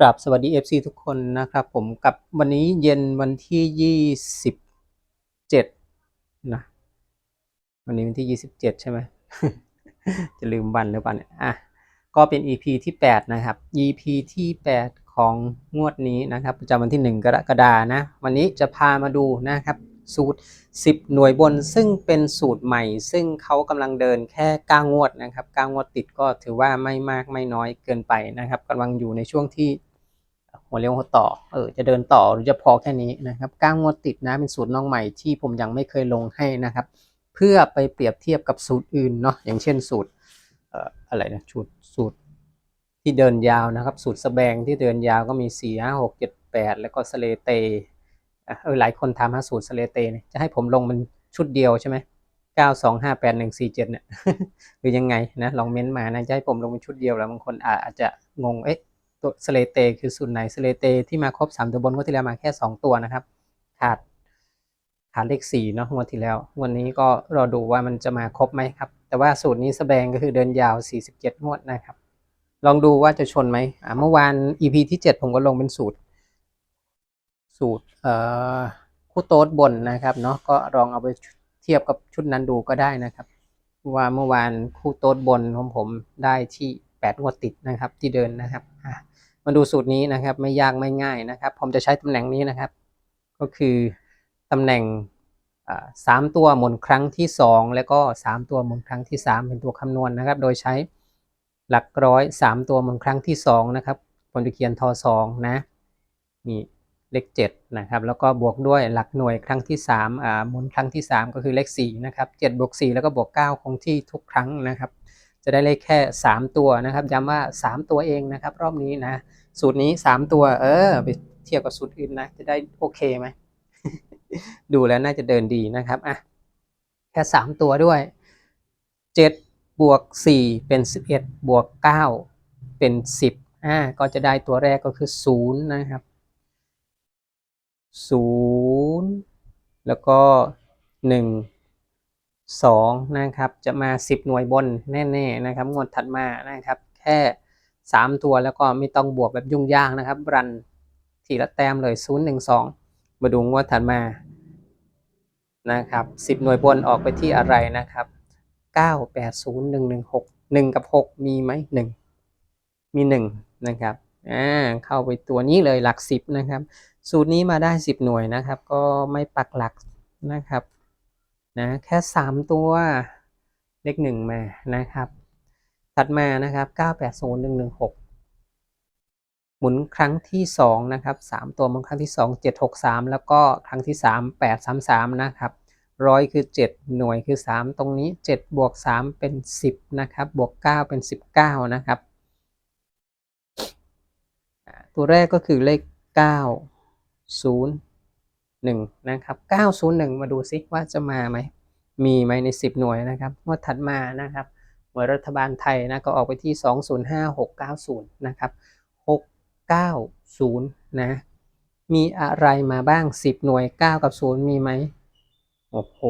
กราบสวัสดี FC ทุกคนนะครับผมกับวันนี้เย็นวันที่ยี่สิบเจ็ดนะวันนี้วันที่ยี่สิบเจ็ดใช่ไหม จะลืมวันหรือเปล่าเนี่ยอะก็เป็น EP ที่แปดนะครับ EP ที่แปดของงวดนี้นะครับ ประจำวันที่หนึ่งกรกฎานะ วันนี้จะพามาดูนะครับ สูตร 10 หน่วยบน ซึ่งเป็นสูตรใหม่ ซึ่งเขากำลังเดินแค่ 9 งวดนะครับ9งวดติดก็ถือว่าไม่มากไม่น้อยเกินไปนะครับกำลังอยู่ในช่วงที่หัวเลี้ยวหัวต่อเออจะเดินต่อหรือจะพอแค่นี้นะครับก้างงวดติดนะเป็นสูตรน้องใหม่ที่ผมยังไม่เคยลงให้นะครับ เพื่อไปเปรียบเทียบกับสูตรอื่นเนาะอย่างเช่นสูตรเอ่ออะไรนะสูตรสูตรที่เดินยาวนะครับ สูตรสแบงที่เดินยาวก็มีสี่ห้าหกเจ็ดแปดแล้วก็สเลเต เออหลายคนถามหาสูตรสเลเตเนี่ยจะให้ผมลงมันชุดเดียวใช่ไหมเก้าสองห้าแปดหนึ่งสี่เจ็ดเนี่ยหรือยังไงนะลองเม้นต์มานะจะให้ผมลงเป็นชุดเดียวแล้วบางคนอาจจะงงเอ๊ะตัวสเลเตคือสูตรไหนสเลเตที่มาครบ3ตัวบนงวดที่แล้วมาแค่2ตัวนะครับ ขาดขาดเลข4เนาะงวดที่แล้ว วันนี้ก็รอดูว่ามันจะมาครบไหมครับ แต่ว่าสูตรนี้สแบงก็คือเดินยาว 47 งวดนะครับ ลองดูว่าจะชนไหมอ่าเมื่อวาน EP ที่ 7 ผมก็ลงเป็นสูตร สูตรคู่โต๊ดบนนะครับเนาะก็ลองเอาไปเทียบกับชุดนั้นดูก็ได้นะครับ ว่าเมื่อวานคู่โต๊ดบนของผมได้ที่8งวดติดนะครับที่เดินนะครับมาดูสูตรนี้นะครับไม่ยากไม่ง่ายนะครับ ผมจะใช้ตำแหน่งนี้นะครับ ก็คือตำแหน่งสามตัวหมุนครั้งที่ 2 แล้วก็ 3 ตัวหมุนครั้งที่ 3 เป็นตัวคำนวณนะครับ โดยใช้หลักร้อย 3 ตัวหมุนครั้งที่2นะครับผมจะเขียนทอ2นะนี่ เลข7นะครับแล้วก็บวกด้วยหลักหน่วยครั้งที่3อ่าหมุนครั้งที่ 3 ก็คือเลข4นะครับ7บวก4แล้วก็บวก 9 คงที่ทุกครั้งนะครับ จะได้เลขแค่ 3 ตัวนะครับย้ำว่า 3 ตัวเองนะครับ รอบนี้นะสูตรนี้ 3 ตัวเออไปเทียบกับสูตรอื่นนะจะได้โอเคไหมดูแล้วน่าจะเดินดีนะครับอะแค่ 3 ตัวด้วย 7 บวก 4 เป็น 11 บวก 9 เป็น 10อ่าก็จะได้ตัวแรกก็คือ 0 นะครับ 0 แล้วก็ 1 2 นะครับ จะมา 10 หน่วยบนแน่ๆนะครับ งวดถัดมานะครับ แค่ 3 ตัวแล้วก็ไม่ต้องบวกแบบยุ่งยากนะครับ รันทีละแต้มเลย 0 1 2 มาดูงวดถัดมานะครับ 10 หน่วยบนออกไปที่อะไรนะครับ 9 8 0 1 1 6 1 กับ 6 มีไหม1 มี 1 นะครับ อ่าเข้าไปตัวนี้เลยหลัก 10 นะครับ สูตรนี้มาได้ 10 หน่วยนะครับ ก็ไม่ปักหลักนะครับนะแค่ 3 ตัวเลข1มานะครับ ถัดมานะครับ 980116หมุนครั้งที่2นะครับ3ตัวหมุนครั้งที่ 2 763 แล้วก็ครั้งที่ 3 833นะครับร้อยคือ 7 หน่วยคือ 3 ตรงนี้ 7 บวก 3 เป็น 10นะครับบวก 9 เป็น 19นะครับ ตัวแรกก็คือเลข 9 0 1 นะครับ 901 มาดูซิว่าจะมาไหม มีไหมใน 10 หน่วยนะครับงวดถัดมานะครับหน่วยรัฐบาลไทยนะก็ออกไปที่ 205690 นะครับ 690 นะ มีอะไรมาบ้าง 10 หน่วย 9 กับ 0 มีไหมโอ้โห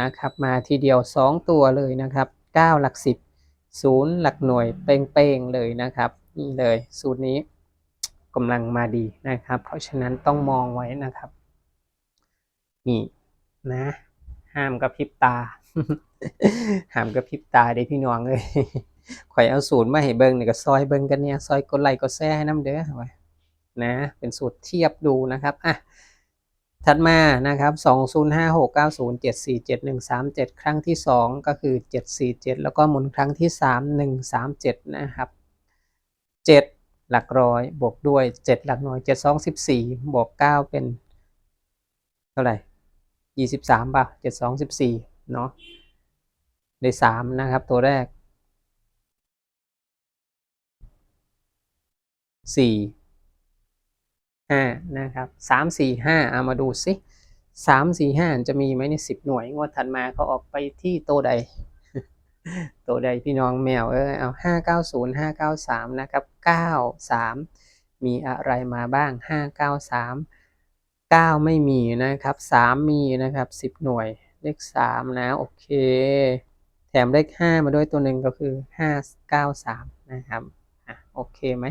นะครับ มาทีเดียว 2 ตัวเลยนะครับ 9 หลัก 10 0 หลักหน่วยเป้งๆเลยนะครับ นี่เลยสูตรนี้ กำลังมาดีนะครับ เพราะฉะนั้นต้องมองไว้นะครับ นี่นะ ห้ามกระพริบตา ห้ามกระพริบตาเด้พี่น้องเลยข่อยเอาสูตรมาให้เบิ่งนี่ยก็ซอยเบิ่งกันเนี่ยซอยกดไลค์กดแชร์ให้น้ำเด้อไว้นะ เป็นสูตรเทียบดูนะครับอะถัดมานะครับ205690747137 ครั้งที่ 2 ก็คือ 747 แล้วก็หมุนครั้งที่ 3 137 นะครับ 7 หลักร้อยบวกด้วย 7 หลักหน่วย 7 2 14 บวก 9 เป็น เท่าไหร่ยี่สิบสามป่ะเจ็ดสองสิบสี่เนาะได้สามนะครับ ตัวแรกสี่ห้านะครับสามสี่ห้าเอามาดูสิสามสี่ห้าจะมีไหมในสิบหน่วย งวดถัดมาเขาออกไปที่โตใด โตใดพี่น้องแมวเออเอาห้าเก้าศูนย์ห้าเก้าสามนะครับเก้าสามมีอะไรมาบ้างห้าเก้าสาม9ไม่มีนะครับ3มีนะครับ10หน่วยเลข3นะโอเค แถมเลข5มาด้วยตัวหนึ่งก็คือ593นะครับอะโอเคไหม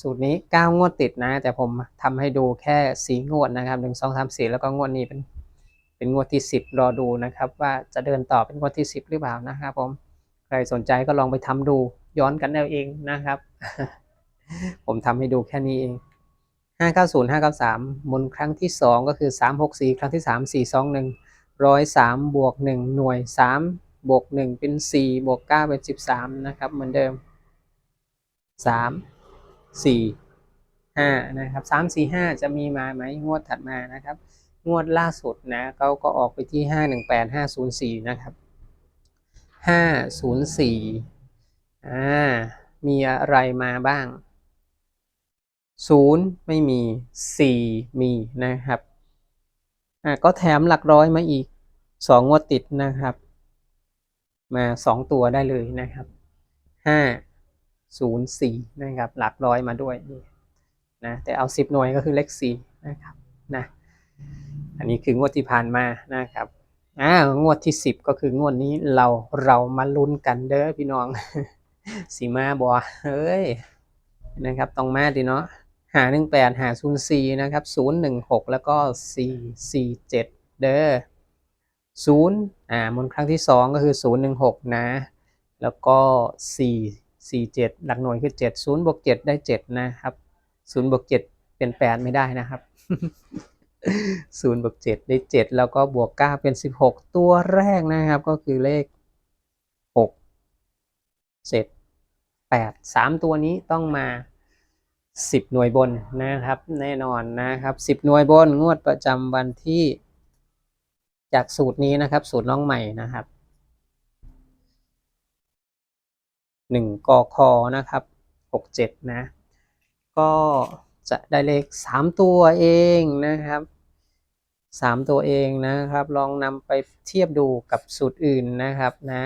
สูตรนี้เก้างวดติดนะ แต่ผมทำให้ดูแค่สีงวดนะครับหนึ่งสองสามสี่แล้วก็งวดนี้เป็น เป็นงวดที่สิบรอดูนะครับ ว่าจะเดินต่อเป็นงวดที่สิบหรือเปล่านะครับผมใครสนใจก็ลองไปทำดูย้อนกันเอาเองนะครับ ผมทำให้ดูแค่นี้เองห้าเก้าศูนย์ห้าเก้าสามมนครั้งที่สองก็คือสามหกสี่ครั้งที่สามสี่สองหนึ่งร้อยสามบวกหนึ่งหน่วยสามบวกหนึ่งเป็นสี่บวกเก้าเป็นสิบสามนะครับ เหมือนเดิมสามสี่ห้านะครับสามสี่ห้าจะมีมาไหมงวดถัดมานะครับ งวดล่าสุดนะเขาก็ออกไปที่ห้าหนึ่งแปดห้าศูนย์สี่นะครับห้าศูนย์สี่อ่า มีอะไรมาบ้างศูนย์ไม่มีสี่มีนะครับ อ่าก็แถมหลักร้อยมาอีกสองงวดติดนะครับ มาสองตัวได้เลยนะครับห้าศูนย์สี่นะครับ หลักร้อยมาด้วยนะแต่เอาสิบหน่วยก็คือเลขสี่นะครับนะ อันนี้คืองวดที่ผ่านมานะครับอ่างวดที่สิบก็คืองวดนี้เราเรามาลุ้นกันเด้อพี่น้องสีมาบอเฮ้ยนะครับต้องมาดิเนาะหาหนึ่งแปดหาศูนย์สี่นะครับศูนย์หนึ่งหกแล้วก็สี่สี่เจ็ดเด้อศูนย์อ่ามนครั้งที่สองก็คือศูนย์หนึ่งหกนะ แล้วก็สี่สี่เจ็ดหลักหน่วยคือเจ็ดศูนย์บวกเจ็ดได้เจ็ดนะครับศูนย์บวกเจ็ดเป็นแปดไม่ได้นะครับ ศูนย์บวกเจ็ดได้เจ็ดแล้วก็บวกเก้าเป็นสิบหกตัวแรกนะครับก็คือเลขหกเจ็ดแปดสามตัวนี้ต้องมาสิบหน่วยบนนะครับแน่นอนนะครับสิบหน่วยบนงวดประจำวันที่ จากสูตรนี้นะครับ สูตรน้องใหม่นะครับหนึ่งกคนะครับหกเจ็ดนะ ก็จะได้เลขสามตัวเองนะครับ สามตัวเองนะครับ ลองนำไปเทียบดูกับสูตรอื่นนะครับนะ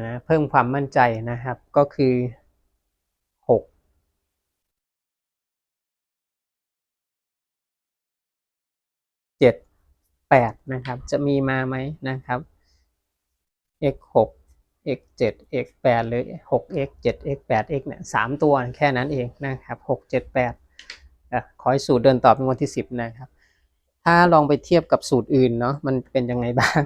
นะเพิ่มความมั่นใจนะครับก็คือหกเจ็ดแปดนะครับ จะมีมาไหมนะครับ x หก x เจ็ด x แปดหรือหก x เจ็ด x แปด x เนี่ยสามตัวแค่นั้นเองนะครับหกเจ็ดแปดอะขอให้สูตรเดินต่อเป็นวันที่สิบนะครับ ถ้าลองไปเทียบกับสูตรอื่นเนาะมันเป็นยังไงบ้าง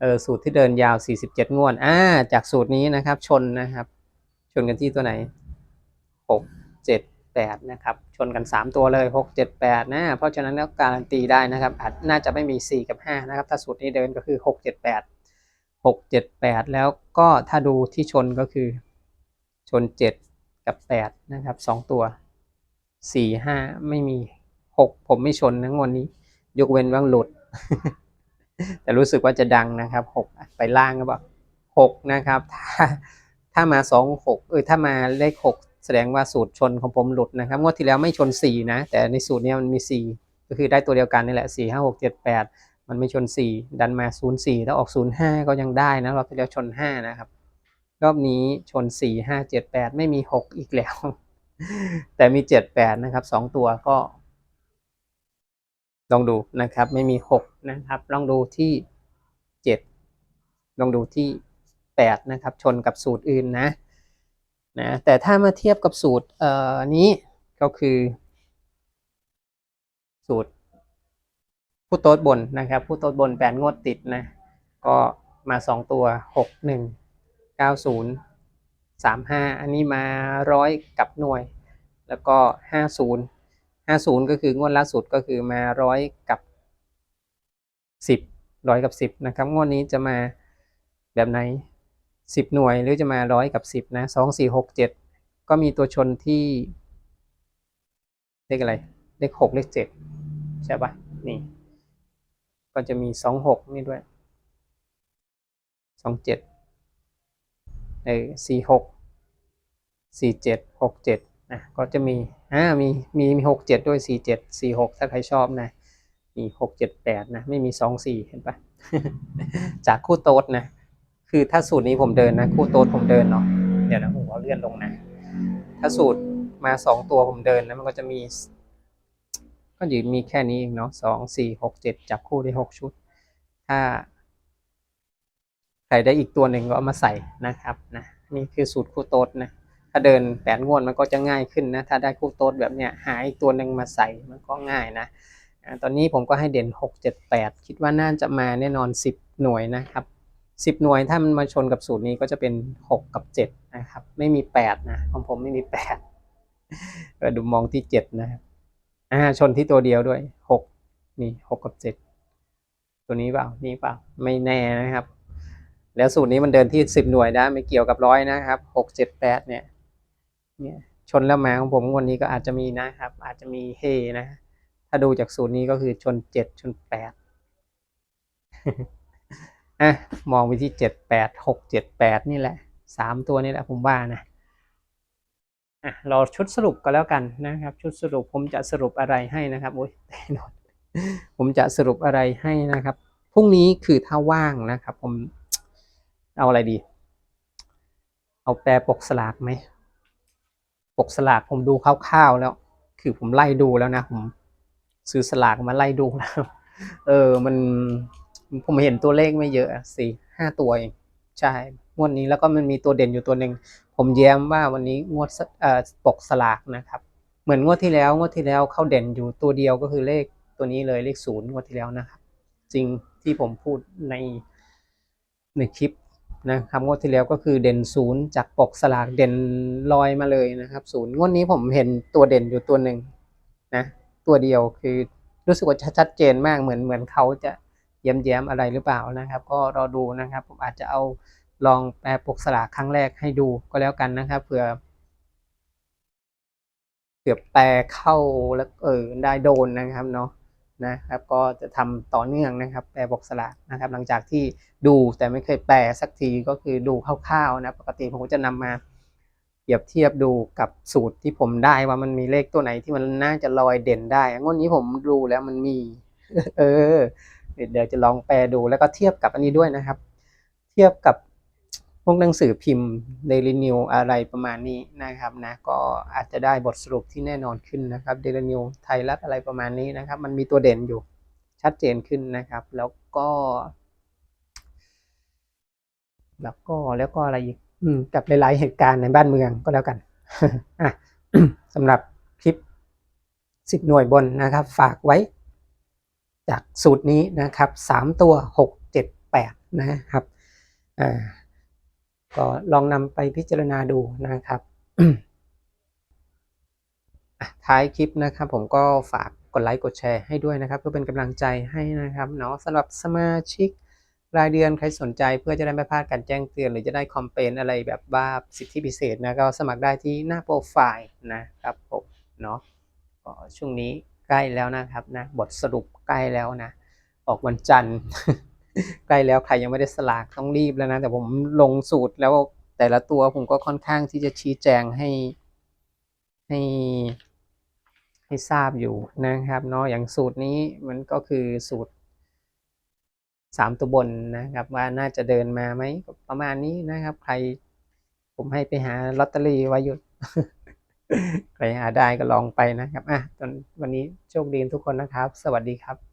เออสูตรที่เดินยาว 47 งวดอ่าจากสูตรนี้นะครับชนนะครับ ชนกันที่ตัวไหน 6 7 8 นะครับ ชนกัน 3 ตัวเลย 6 7 8 นะ เพราะฉะนั้นแล้วการันตีได้นะครับอาจน่าจะไม่มี 4 กับ 5 นะครับ ถ้าสูตรนี้เดินก็คือ 6 7 8 6 7 8แปดแล้วก็ถ้าดูที่ชนก็คือชน7กับ8นะครับ2ตัว4 5ไม่มี6ผมไม่ชนนะงวดนี้ ยกเว้นว่าหลุด แต่รู้สึกว่าจะดังนะครับหกไปล่างก็บอกหกนะครับ ถ้าถ้ามาสองหกเออถ้ามาเลขหกแสดงว่าสูตรชนของผมหลุดนะครับงวดที่แล้วไม่ชนสี่นะ แต่ในสูตรนี้มันมีสี่ก็คือได้ตัวเดียวกันนี่แหละสี่ห้าหกเจ็ดแปด มันไม่ชนสี่ดันมาศูนย์สี่ถ้าออกศูนย์ห้าก็ยังได้นะเราที่แล้วชนห้านะครับ รอบนี้ชนสี่ห้าเจ็ดแปดไม่มีหกอีกแล้ว แต่มีเจ็ดแปดนะครับสองตัวก็ ลองดูนะครับ ไม่มีหกนะครับ ลองดูที่เจ็ดลองดูที่แปดนะครับ ชนกับสูตรอื่นนะนะแต่ถ้ามาเทียบกับสูตรเอ่อนี้ก็คือ สูตร ผู้โต๊ดบนนะครับผู้โต๊ดบนแปดงวดติดนะก็มาสองตัวหกหนึ่งเก้าศูนย์สามห้าอันนี้มาร้อยกับหน่วย แล้วก็ห้าศูนย์ห้าศูนย์ก็คืองวดล่าสุดก็คือมาร้อยกับสิบร้อยกับสิบนะครับงวดนี้จะมาแบบไหนสิบหน่วยหรือจะมาร้อยกับสิบนะสองสี่หกเจ็ดก็มีตัวชนที่เลขอะไร เลขหกเลขเจ็ดใช่ปะนี่ ก็จะมีสองหกนี่ด้วยสองเจ็ดเออสี่หกสี่เจ็ดหกเจ็ดนะก็จะมีอ่ามีมีมีหกเจ็ดด้วยสี่เจ็ดสี่หกถ้าใครชอบนะมีหกเจ็ดแปดนะไม่มีสองสี่เห็นปะจากคู่โต๊ดนะคือถ้าสูตรนี้ผมเดินนะ คู่โต๊ดผมเดินเนาะเดี๋ยวนะผมเอาเลื่อนลงนะ ถ้าสูตรมาสองตัวผมเดินนะมันก็จะมี ก็อยู่มีแค่นี้เองเนาะสองสี่หกเจ็ดจับคู่ได้หกชุด ถ้าใครได้อีกตัวหนึ่งก็เอามาใส่นะครับนะนี่คือสูตรคู่โต๊ดนะถ้าเดินแปดงวดมันก็จะง่ายขึ้นนะถ้าได้คู่โต๊ดแบบเนี้ยหาอีกตัวหนึ่งมาใส่มันก็ง่ายนะตอนนี้ผมก็ให้เด่นหกเจ็ดแปดคิดว่าน่าจะมาแน่นอนสิบหน่วยนะครับสิบหน่วยถ้ามันมาชนกับสูตรนี้ก็จะเป็นหกกับเจ็ดนะครับ ไม่มีแปดนะของผมไม่มีแปดเออดูมองที่เจ็ดนะครับ อ่าชนที่ตัวเดียวด้วยหกนี่หกกับเจ็ดตัวนี้เปล่านี่เปล่าไม่แน่นะครับ แล้วสูตรนี้มันเดินที่สิบหน่วยนะไม่เกี่ยวกับร้อยนะครับหกเจ็ดแปดเนี่ยเนี่ยชนแล้วมาของผมวันนี้ก็อาจจะมีนะครับ อาจจะมีเฮนะ ถ้าดูจากสูตรนี้ก็คือชนเจ็ดชนแปดอะมองไปที่เจ็ดแปดหกเจ็ดแปดนี่แหละสามตัวนี่แหละผมว่านะ อะรอชุดสรุปก็แล้วกันนะครับ ชุดสรุปผมจะสรุปอะไรให้นะครับโอ้ยแน่นอนผมจะสรุปอะไรให้นะครับพรุ่งนี้คือถ้าว่างนะครับ ผมเอาอะไรดี เอาแปลปกสลากไหมปกสลากผมดูคร่าวๆแล้ว คือผมไล่ดูแล้วนะผมซื้อสลากมาไล่ดูแล้วเออมันผมเห็นตัวเลขไม่เยอะสี่ห้าตัวเองใช่งวดนี้แล้วก็มันมีตัวเด่นอยู่ตัวหนึ่ง ผมแย้มว่าวันนี้งวดปกสลากนะครับ เหมือนงวดที่แล้วงวดที่แล้วเข้าเด่นอยู่ตัวเดียวก็คือเลขตัวนี้เลยเลขศูนย์งวดที่แล้วนะครับ จริงที่ผมพูดในในคลิปนะครับงวดที่แล้วก็คือเด่นศูนย์จากปกสลากเด่นลอยมาเลยนะครับศูนย์งวดนี้ผมเห็นตัวเด่นอยู่ตัวหนึ่งนะตัวเดียวคือรู้สึกว่าชัดเจนมากเหมือนเหมือนเขาจะแย้มแย้มๆอะไรหรือเปล่านะครับ ก็รอดูนะครับ ผมอาจจะเอา ลองแปลปกสลากครั้งแรกให้ดูก็แล้วกันนะครับเผื่อเผื่อแปลเข้าแล้วเออได้โดนนะครับเนาะนะครับ ก็จะทำต่อเนื่องนะครับ แปลบอกสลากนะครับ หลังจากที่ดูแต่ไม่เคยแปลสักทีก็คือดูคร่าวๆนะปกติผมก็จะนำมาเปรียบเทียบดูกับสูตรที่ผมได้ว่ามันมีเลขตัวไหนที่มันน่าจะลอยเด่นได้งวดนี้ผมดูแล้วมันมี เออ เดี๋ยวจะลองแปลดูแล้วก็เทียบกับอันนี้ด้วยนะครับ เทียบกับ วกหนังสือพิมพ์ Daily New อะไรประมาณนี้นะครับนะก็อาจจะได้บทสรุปที่แน่นอนขึ้นนะครับ Daily New ไทยรัฐอะไรประมาณนี้นะครับ มันมีตัวเด่นอยู่ชัดเจนขึ้นนะครับ แล้วก็ แล้วก็แล้วก็อะไรอีกอืมกับหลายๆเหตุการณ์ในบ้านเมืองก็แล้วกันอะสำหรับคลิปสิบหน่วยบนนะครับ ฝากไว้ จากสูตรนี้นะครับสามตัวหกเจ็ดแปดนะครับอ่า ก็ลองนำไปพิจารณาดูนะครับอะท้ายคลิปนะครับ ผมก็ฝากกดไลค์กดแชร์ให้ด้วยนะครับ เพื่อเป็นกำลังใจให้นะครับเนาะสำหรับสมาชิกรายเดือนใครสนใจเพื่อจะได้ไม่พลาดการแจ้งเตือน หรือจะได้คอมเพลนอะไรแบบว่าสิทธิพิเศษนะก็สมัครได้ที่หน้าโปรไฟล์นะครับผมเนาะช่วงนี้ใกล้แล้วนะครับนะบทสรุปใกล้แล้วนะ ออกวันจันทร์ ใกล้แล้วใครยังไม่ได้สลากต้องรีบแล้วนะ แต่ผมลงสูตรแล้วแต่ละตัวผมก็ค่อนข้างที่จะชี้แจงให้ให้ให้ทราบอยู่นะครับเนาะอย่างสูตรนี้มันก็คือสูตรสามตัวบนนะครับ ว่าน่าจะเดินมาไหมประมาณนี้นะครับ ใครผมให้ไปหาลอตเตอรี่ไว้อยู่ใครหาได้ก็ลองไปนะครับอะตอนวันนี้โชคดีทุกคนนะครับ สวัสดีครับ